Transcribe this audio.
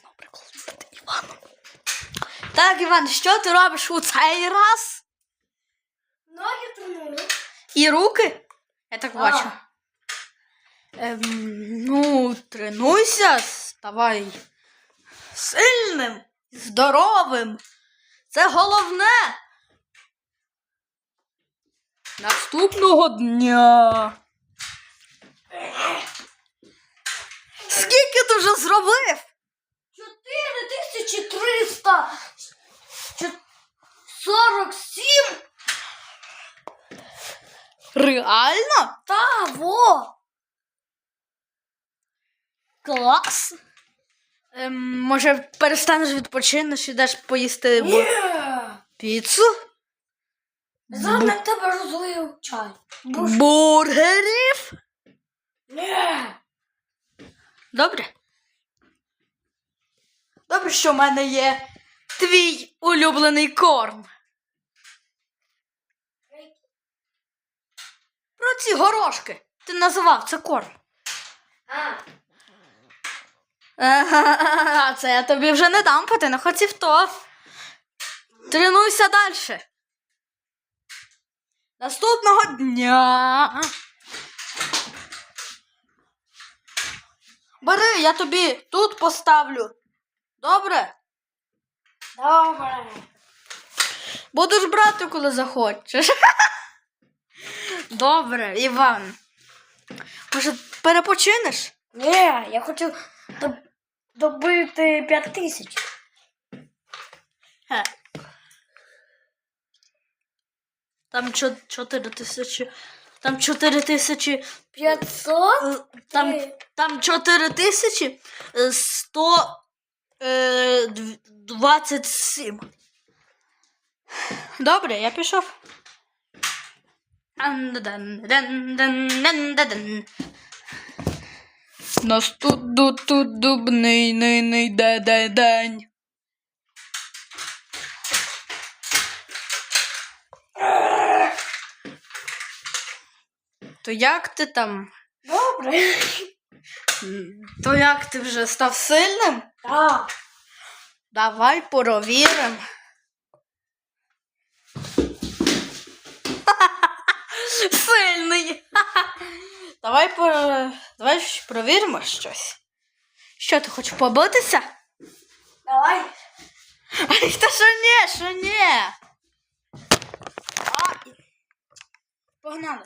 Знову прикол з Іваном. Так, Іван, що ти робиш у цей раз? Ноги треную. І руки? Я так бачу. Ем, ну, тренуйся, ставай сильним, здоровим. Це головне. Наступного дня. Скільки ти вже зробив? 4300. Чо- 47. Реально? Та, во. Клас. Ем, може, перестанеш відпочинеш, ідеш поїсти бу- Ні. піцу? Зараз тебе розлив чай. Бургерів? Ні. Добре. Добре, що в мене є твій улюблений корм. Про ці горошки. Ти називав це корм. А, Це я тобі вже не дам, бо ти не хотів то. Тренуйся далі. Наступного дня. Бери, я тобі тут поставлю. Добре? добре. Будеш брати, коли захочеш. Добре, Іван. Може, перепочинеш? Ні, я хочу доб- добити 5 тисяч. Там чо- чотири тисячі. Там чотири тисячі. 500? е, Там, Ти. там чотири тисячі е, сто е, дв- двадцять сім. Добре, я пішов. Нас тут тут тут дубний ний ний де де день. То як ти там? Добре. То як ти вже став сильним? Так. Давай провіримо. Сильний. Давай, по... Давай провіримо щось. Що ти хочеш побитися? Давай. Ай, та що ні, що ні. Погнали.